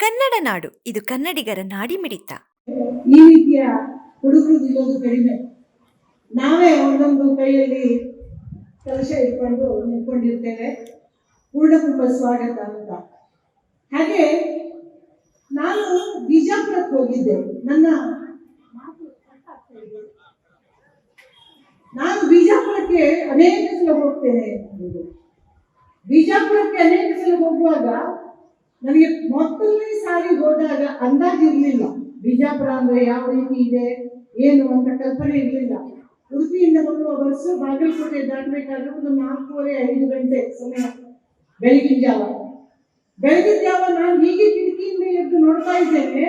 ಕನ್ನಡ ನಾಡು, ಇದು ಕನ್ನಡಿಗರ ನಾಡಿ ಮಿಡಿತ. ಈ ರೀತಿಯ ಹುಡುಗರು ಇರೋದು ಕಡಿಮೆ. ನಾವೇ ಒಂದೊಂದು ಕೈಯಲ್ಲಿ ಕಲಶ ಇಟ್ಕೊಂಡು ನಿಂತ್ಕೊಂಡಿರ್ತೇವೆ. ಪೂರ್ಣ ಕುಟುಂಬ ಸ್ವಾಗತ ಅಂತ. ಹಾಗೆ ನಾನು ಬಿಜಾಪುರಕ್ಕೆ ಹೋಗಿದ್ದೆ. ನನ್ನ ನಾನು ಬಿಜಾಪುರಕ್ಕೆ ಅನೇಕ ಸಲ ಹೋಗ್ತೇನೆ ಬಿಜಾಪುರಕ್ಕೆ ಅನೇಕ ಸಲ ಹೋಗುವಾಗ ನನಗೆ ಮೊದಲನೇ ಸಾರಿ ಹೋದಾಗ ಅಂದಾಜಿರ್ಲಿಲ್ಲ ಬಿಜಾಪುರ ಅಂದ್ರೆ ಯಾವ ರೀತಿ ಇದೆ, ಏನು ಅಂತ ಕಲ್ಪನೆ ಇರಲಿಲ್ಲ. ಉಡುಪಿಯಿಂದ ಬರುವ ಬಸ್ ಬಾಗಲಕೋಟೆ ದಾಟಬೇಕಾದ್ರೆ ಒಂದು ನಾಲ್ಕೂವರೆ, ಐದು ಗಂಟೆ ಸಮಯ ಬೆಳಗಿನ ಜಾವ. ಬೆಳಗಿನ ಜಾವ ನಾನು ಹೀಗೆ ಕಿಟಕಿಯಿಂದ ಎದ್ದು ನೋಡ್ತಾ ಇದ್ದೇನೆ,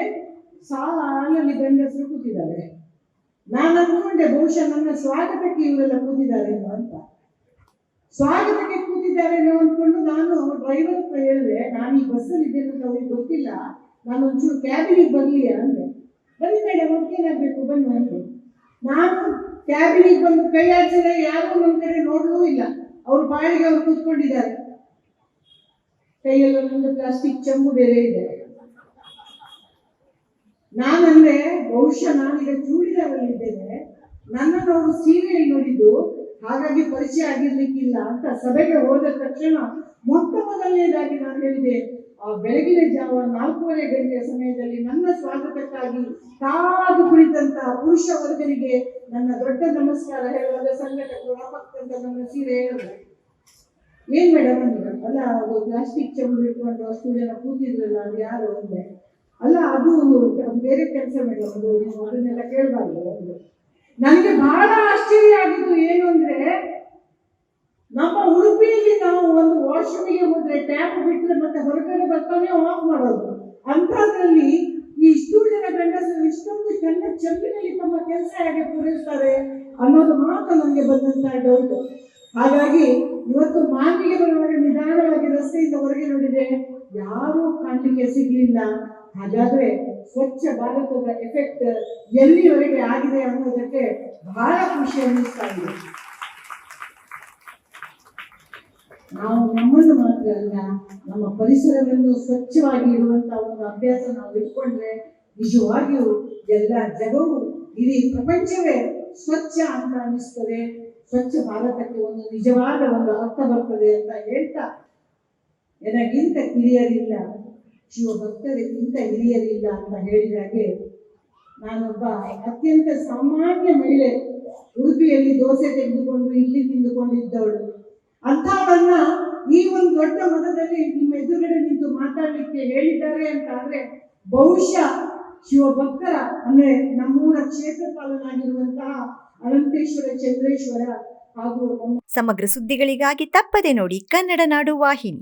ಸಾಲಲ್ಲಿ ಗಂಡಸರು ಕೂತಿದ್ದಾರೆ. ನಾನು ಅಂದ್ಕೊಂಡೆ, ಬಹುಶಃ ನನ್ನ ಸ್ವಾಗತಕ್ಕೆ ಇವರೆಲ್ಲ ಕೂತಿದ್ದಾರೆ ಅಂತ. ಸ್ವಾಗತಕ್ಕೆ ಕೂತಿದ್ದಾರೇನೋ ಅಂದ್ಕೊಂಡು ನಾನು ಡ್ರೈವರ್ ಹತ್ರ ಹೇಳಿದೆ, ನಾನು ಈ ಬಸ್ಸಲ್ಲಿ ಇದ್ದೇನೆ ಅಂತ ಅವ್ರಿಗೆ ಗೊತ್ತಿಲ್ಲ. ನಾನು ಒಂಚೂರು ಕ್ಯಾಬಿನಿಗೆ ಬರಲಿ ಅಂದೆ. ಬನ್ನಿ ಮೇಡಮ್ ಏನಾಗಬೇಕು? ಬನ್ನಿ ನಾನು ಕ್ಯಾಬಿನಿಗೆ ಬಂದು ಕೈ ಆಡಿಸಿದ್ರೆ ಯಾರು ನನ್ನ ಕಡೆ ನೋಡಲೂ ಇಲ್ಲ. ಅವ್ರ ಬಾಳಿಗೆ ಅವ್ರು ಕೂತ್ಕೊಂಡಿದ್ದಾರೆ. ಕೈಯಲ್ಲಿ ಒಂದು ಪ್ಲಾಸ್ಟಿಕ್ ಚೆಂಬು ಬೇರೆ ಇದೆ. ನಾನಂದ್ರೆ ಬಹುಶಃ ನಾನೀಗ ಚೂಡಿದಾರಲ್ಲಿದ್ದೇನೆ. ನನ್ನನ್ನು ಅವರು ಸೀರಿಯಲ್ ನೋಡಿದ್ದು ಹಾಗಾಗಿ ಪರಿಚಯ ಆಗಿರ್ಲಿಕ್ಕಿಲ್ಲ ಅಂತ ಸಭೆಗೆ ಹೋದ ತಕ್ಷಣ ಮೊತ್ತ ಮೊದಲನೇದಾಗಿ ನಾನು ಹೇಳಿದೆ, ಆ ಬೆಳಗಿನ ಜಾವ ನಾಲ್ಕೂವರೆ ಗಂಟೆಯ ಸಮಯದಲ್ಲಿ ನನ್ನ ಸ್ವಾಗತಕ್ಕಾಗಿ ಕಾದು ಕುಳಿತಂತಹ ಪುರುಷ ವರ್ಗರಿಗೆ ನನ್ನ ದೊಡ್ಡ ನಮಸ್ಕಾರ ಹೇಳುವಾಗ ಸಂಘಟಕರು ಅಪಕ್ಕಂತ ನನ್ನ ಸೀರೆ ಹೇಳಿದೆ. ಏನ್ ಮೇಡಮ್ ಅಂದ್ರೆ ಅಲ್ಲ, ಅದು ಪ್ಲಾಸ್ಟಿಕ್ ಚೆಂಬು ಇಟ್ಕೊಂಡು ಅಷ್ಟು ಜನ ಕೂತಿದ್ರಲ್ಲ, ಅದು ಯಾರು ಅಂದೆ. ಅಲ್ಲ, ಅದು ಬೇರೆ ಕೆಲಸ ಮೇಡಮ್ ಅದು ಅದನ್ನೆಲ್ಲ ಕೇಳಬಾರ್ದು. ನನಗೆ ಬಹಳ ಆಶ್ಚರ್ಯ ಆಗಿದ್ದು ಏನು ಅಂದ್ರೆ, ನಮ್ಮ ಉಡುಪಿಯಲ್ಲಿ ನಾವು ಒಂದು ವಾಶ್ರೂಮಿಗೆ ಹೋದ್ರೆ ಟ್ಯಾಪ್ ಬಿಟ್ಟರೆ ಮತ್ತೆ ಹೊರಗಡೆ ಬರ್ತಾನೆ ಆಫ್ ಮಾಡೋದು. ಅಂತದ್ರಲ್ಲಿ ಇಷ್ಟು ಜನ ಗಂಡಸರು ಇಷ್ಟೊಂದು ಚೆನ್ನ ಚೆಂಪಿನಲ್ಲಿ ತಮ್ಮ ಕೆಲಸ ಹೇಗೆ ಪೂರೈಸ್ತಾರೆ ಅನ್ನೋದು ಮಾತ್ರ ನನಗೆ ಬಂದಂತಹ ಡೌಟ್ ಹಾಗಾಗಿ ಇವತ್ತು ಮಾತಿಗೆ ಬರುವಾಗ ನಿಧಾನವಾಗಿ ರಸ್ತೆಯಿಂದ ಹೊರಗೆ ನೋಡಿದೆ ಯಾರೂ ಕಾಣಲಿಕ್ಕೆ ಸಿಗ್ಲಿಲ್ಲ. ಹಾಗಾದ್ರೆ ಸ್ವಚ್ಛ ಭಾರತದ ಎಫೆಕ್ಟ್ ಎಲ್ಲಿವರೆಗೆ ಆಗಿದೆ ಅನ್ನೋದಕ್ಕೆ ಬಹಳ ಖುಷಿ ಅನ್ನಿಸ್ತಾ ಇದೆ. ನಾವು ನಮ್ಮನ್ನು ಮಾತ್ರ ಅಲ್ಲ, ನಮ್ಮ ಪರಿಸರವನ್ನು ಸ್ವಚ್ಛವಾಗಿ ಇಡುವಂತ ಒಂದು ಅಭ್ಯಾಸ ನಾವು ಇಟ್ಕೊಂಡ್ರೆ ನಿಜವಾಗಿಯೂ ಎಲ್ಲ ಜಗವು ಇಡೀ ಪ್ರಪಂಚವೇ ಸ್ವಚ್ಛ ಅಂತ ಅನ್ನಿಸ್ತದೆ. ಸ್ವಚ್ಛ ಭಾರತಕ್ಕೆ ಒಂದು ನಿಜವಾದ ಒಂದು ಅರ್ಥ ಬರ್ತದೆ ಅಂತ ಹೇಳ್ತಾ ನನಗಿಂತ ಕಿರಿಯರಿಲ್ಲ. ಶಿವಭಕ್ತರಿಗಿಂತ ಹಿರಿಯರಿಲ್ಲ ಅಂತ ಹೇಳಿದ ಹಾಗೆ ನಾನೊಬ್ಬ ಅತ್ಯಂತ ಸಾಮಾನ್ಯ ಮಹಿಳೆ ಉಡುಪಿಯಲ್ಲಿ ದೋಸೆ ತೆಗೆದುಕೊಂಡು ಇಲ್ಲಿ ತಿಂದುಕೊಂಡಿದ್ದವಳು. ಅಂಥವನ್ನ ಈ ಒಂದು ದೊಡ್ಡ ಮಠದಲ್ಲಿ ನಿಮ್ಮ ಎದುರುಗಡೆ ನಿಂತು ಮಾತಾಡಲಿಕ್ಕೆ ಹೇಳಿದ್ದಾರೆ ಅಂತ ಆದ್ರೆ ಬಹುಶಃ ಶಿವಭಕ್ತರ ಅಂದ್ರೆ ನಮ್ಮೂರ ಕ್ಷೇತ್ರಪಾಲನಾಗಿರುವಂತಹ ಅನಂತೇಶ್ವರ ಚಂದ್ರೇಶ್ವರ ಹಾಗೂ ಸಮಗ್ರ ಸುದ್ದಿಗಳಿಗಾಗಿ ತಪ್ಪದೆ ನೋಡಿ ಕನ್ನಡ ನಾಡು ವಾಹಿನಿ.